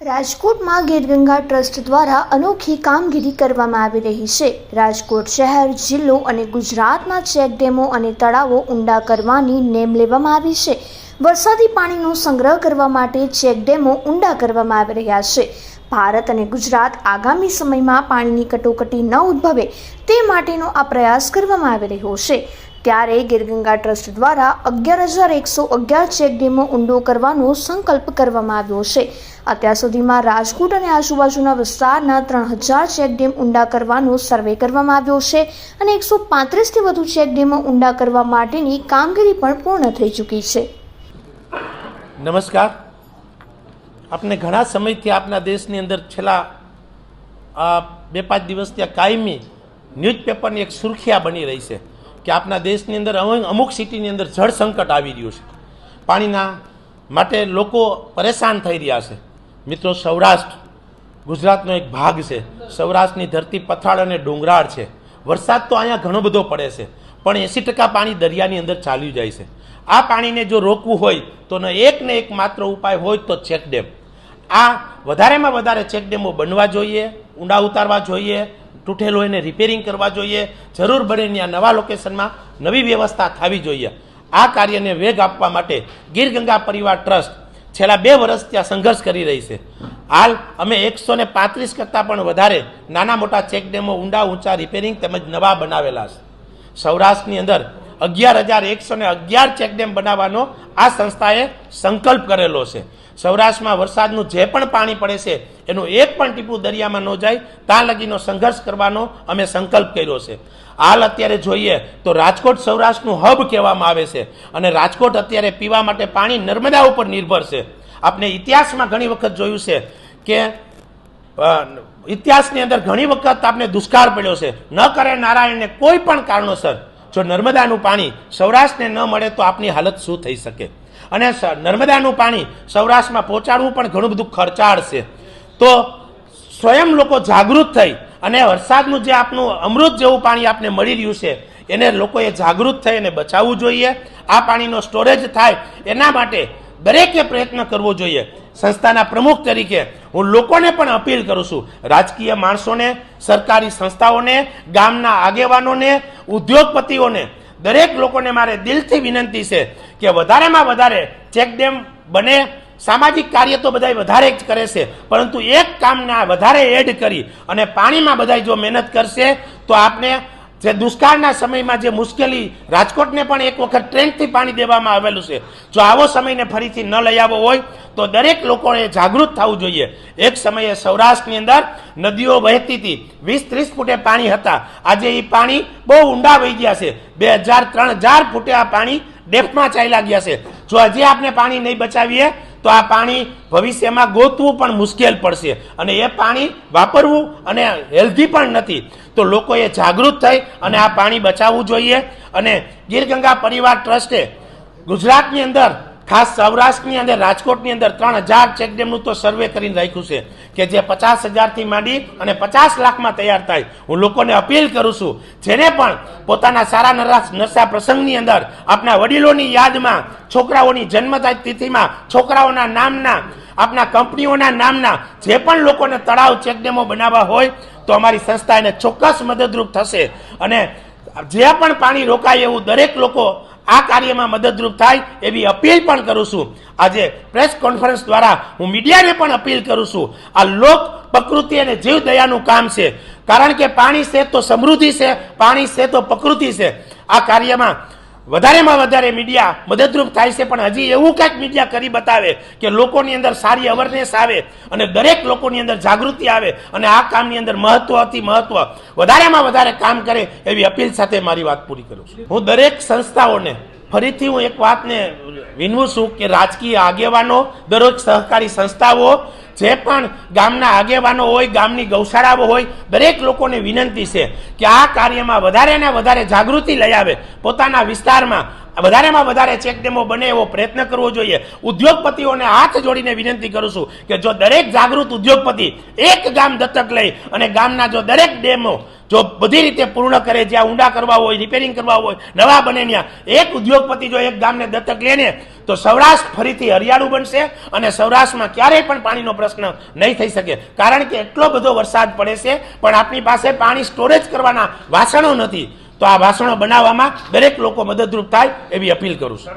રાજકોટમાં ગીરગંગા ટ્રસ્ટ દ્વારા અનોખી કામગીરી કરવામાં આવી રહી છે. રાજકોટ શહેર, જિલ્લો અને ગુજરાતના ચેકડેમો અને તળાવો ઊંડા કરવાની નેમ લેવામાં આવી છે. વરસાદી પાણીનો સંગ્રહ કરવા માટે ચેકડેમો ઊંડા કરવામાં આવી રહ્યા છે. ભારત અને ગુજરાત આગામી સમયમાં પાણીની કટોકટી ન ઉદ્ભવે તે માટેનો આ પ્રયાસ કરવામાં આવી રહ્યો છે. ત્યારે ગીરગંગા ટ્રસ્ટ દ્વારા અગિયાર હજાર એકસો અગિયાર ચેકડેમો ઊંડો કરવાનો સંકલ્પ કરવામાં આવ્યો છે. અત્યાર સુધીમાં રાજકોટ અને આજુબાજુના વિસ્તારના ત્રણ હજાર ચેકડેમ ઊંડા કરવાનો સર્વે કરવામાં આવ્યો છે અને એકસો પાંત્રીસથી વધુ ચેકડેમો ઊંડા કરવા માટેની કામગીરી પણ પૂર્ણ થઈ ચૂકી છે. નમસ્કાર. આપને ઘણા સમયથી આપણા દેશની અંદર છેલ્લા બે પાંચ દિવસથી કાયમી ન્યૂઝપેપરની એક સુરખિયા બની રહી છે. કે આપણા દેશની અંદર અમુક સિટીની અંદર જળ સંકટ આવી રહ્યું છે. પાણીના માટે લોકો પરેશાન થઈ રહ્યા છે. મિત્રો, સૌરાષ્ટ્ર ગુજરાતનો એક ભાગ છે. સૌરાષ્ટ્રની ધરતી પથાળ અને ડુંગરાળ છે. વરસાદ તો અહીંયા ઘણો બધો પડે છે, પણ એંસી ટકા પાણી દરિયાની અંદર ચાલ્યું જાય છે. આ પાણીને જો રોકવું હોય, તો ન એક ને એક માત્ર ઉપાય હોય તો ચેકડેમ. આ વધારેમાં વધારે ચેકડેમો બનવા જોઈએ, ઊંડા ઉતારવા જોઈએ તૂટેલો એને રિપેરિંગ કરવા જોઈએ. જરૂર બને ત્યાં નવા લોકેશનમાં નવી વ્યવસ્થા થવી જોઈએ. આ કાર્યને વેગ આપવા માટે ગીર ગંગા પરિવાર ટ્રસ્ટ છેલ્લા બે વર્ષ ત્યાં સંઘર્ષ કરી રહી છે. હાલ અમે એકસો ને પાંત્રીસ કરતાં પણ વધારે નાના મોટા ચેકડેમો ઊંડા ઊંચા રિપેરિંગ તેમજ નવા બનાવેલા છે. સૌરાષ્ટ્રની અંદર અગિયાર હજાર એકસો ને અગિયાર ચેકડેમ બનાવવાનો આ સંસ્થાએ સંકલ્પ કરેલો છે. સૌરાષ્ટ્રમાં વરસાદનું જે પણ પાણી પડે છે, એનું એક પણ ટીપું દરિયામાં ન જાય, ત્યાં લગીનો સંઘર્ષ કરવાનો અમે સંકલ્પ કર્યો છે. હાલ અત્યારે જોઈએ તો રાજકોટ સૌરાષ્ટ્રનું હબ કહેવામાં આવે છે અને રાજકોટ અત્યારે પીવા માટે પાણી નર્મદા ઉપર નિર્ભર છે. આપણે ઇતિહાસમાં ઘણી વખત જોયું છે કે ઇતિહાસની અંદર ઘણી વખત આપણે દુષ્કાળ પડ્યો છે. ન કરે નારાયણને કોઈ પણ કારણોસર જો નર્મદાનું પાણી સૌરાષ્ટ્રને ન મળે તો આપની હાલત શું થઈ શકે? અને નર્મદાનું પાણી સૌરાષ્ટ્રમાં પહોંચાડવું પણ ઘણું બધું ખર્ચાળ છે તો સ્વયં લોકો જાગૃત થઈ અને વરસાદનું જે આપનું અમૃત જેવું પાણી આપને મળી રહ્યું છે, એને લોકોએ જાગૃત થઈ અને બચાવવું જોઈએ. આ પાણીનો સ્ટોરેજ થાય એના માટે દરેકે પ્રયત્ન કરવો જોઈએ. સંસ્થાના પ્રમુખ તરીકે હું લોકોને પણ અપીલ કરું છું, રાજકીય માણસોને, સરકારી સંસ્થાઓને, ગામના આગેવાનોને ઉદ્યોગપતિઓને, દરેક લોકોને મારે દિલથી વિનંતી છે કે વધારેમાં વધારે ચેકડેમ બને, સામાજિક કાર્ય તો બધા વધારે જ કરે છે, પરંતુ એક કામના વધારે એડ કરી અને પાણીમાં બધા જો મહેનત કરશે, તો આપને જે દુષ્કાળના સમયમાં જે મુશ્કેલી રાજકોટને પણ એક વખત ટ્રેનથી પાણી દેવામાં આવેલું છે. જો આવો સમયને ફરીથી ન લઈ આવવો હોય, તો દરેક લોકોએ જાગૃત થવું જોઈએ. એક સમયે સૌરાષ્ટ્રની અંદર નદીઓ વહેતી હતી. વીસ ત્રીસ ફૂટે પાણી હતા. આજે એ પાણી બહુ ઊંડા વહી ગયા છે. બે હજાર, ત્રણ હજાર ફૂટે આ પાણી ડેફમાં ચાલ્યા ગયા છે. જો હજી આપણે પાણી નહીં બચાવીએ તો આ પાણી ભવિષ્યમાં ગોતવું પણ મુશ્કેલ પડશે. અને એ પાણી વાપરવું અને હેલ્ધી પણ નથી. તો લોકોએ જાગૃત થઈ અને આ પાણી બચાવવું જોઈએ. અને ગીર ગંગા પરિવાર ટ્રસ્ટે ગુજરાતની અંદર ખાસ સૌરાષ્ટ્રની અંદર, રાજકોટની અંદર ત્રણ હજાર ચેકડેમનું તો સર્વે કરીને રાખ્યું છે કે જે પચાસ હજારથી માંડી અને પચાસ લાખમાં તૈયાર થાય. હું લોકોને અપીલ કરું છું, જેને પણ પોતાના સારા નરા નરસા પ્રસંગની અંદર આપણા વડીલોની યાદમાં, છોકરાઓની જન્મ તિથિમાં, છોકરાઓના નામના આપણા કંપનીઓના નામના, જે પણ લોકોને તળાવ ચેકડેમો બનાવવા હોય, તો અમારી સંસ્થા એને ચોક્કસ મદદરૂપ થશે. અને જે પણ પાણી રોકાય એવું દરેક લોકો આ કાર્યમાં મદદરૂપ થાય એવી અપીલ પણ કરું છું. આજે પ્રેસ કોન્ફરન્સ દ્વારા હું મીડિયાને પણ અપીલ કરું છું. આ લોક, પ્રકૃતિ અને જીવ દયાનું કામ છે. કારણ કે પાણી છે તો સમૃદ્ધિ છે, પાણી છે તો પ્રકૃતિ છે. આ કાર્યમાં વધારેમાં વધારે મીડિયા મદદરૂપ થાય છે. પણ હજી એવું કંઈક મીડિયા કરી બતાવે કે લોકોની અંદર સારી અવેરનેસ આવે અને દરેક લોકોની અંદર જાગૃતિ આવે અને આ કામની અંદર મહત્વ અતિ મહત્વ. વધારેમાં વધારે કામ કરે એવી અપીલ સાથે મારી વાત પૂરી કરું છું. હું દરેક સંસ્થાઓને ફરીથી હું એક વાતને વિનવું છું કે રાજકીય આગેવાનો દરેક સહકારી સંસ્થાઓ જે પણ ગામના આગેવાનો હોય, ગામની ગૌશાળાઓ હોય, દરેક લોકોને વિનંતી છે કે આ કાર્યમાં વધારે ને વધારે જાગૃતિ લઈ આવે. પોતાના વિસ્તારમાં વધારેમાં વધારે ચેકડેમો બને એવો પ્રયત્ન કરવો જોઈએ. ઉદ્યોગપતિઓને હાથ જોડીને વિનંતી કરું છું કે જો દરેક જાગૃત ઉદ્યોગપતિ એક ગામ દત્તક લઈ અને ગામના જો દરેક ડેમો જો બધી રીતે પૂર્ણ કરે, જ્યાં ઊંડા કરવા હોય રિપેરિંગ કરવા હોય, નવા બને ત્યાં એક ઉદ્યોગપતિ જો એક ગામને દત્તક લે ને તો સૌરાષ્ટ્ર ફરીથી હરિયાળું બનશે અને સૌરાષ્ટ્રમાં ક્યારેય પણ પાણીનો પ્રશ્ન નહીં થઈ શકે. કારણ કે એટલો બધો વરસાદ પડે છે, પણ આપણી પાસે પાણી સ્ટોરેજ કરવાના વાસણો નથી. તો આ વાસણો બનાવવામાં દરેક લોકો મદદરૂપ થાય એવી અપીલ કરું છું.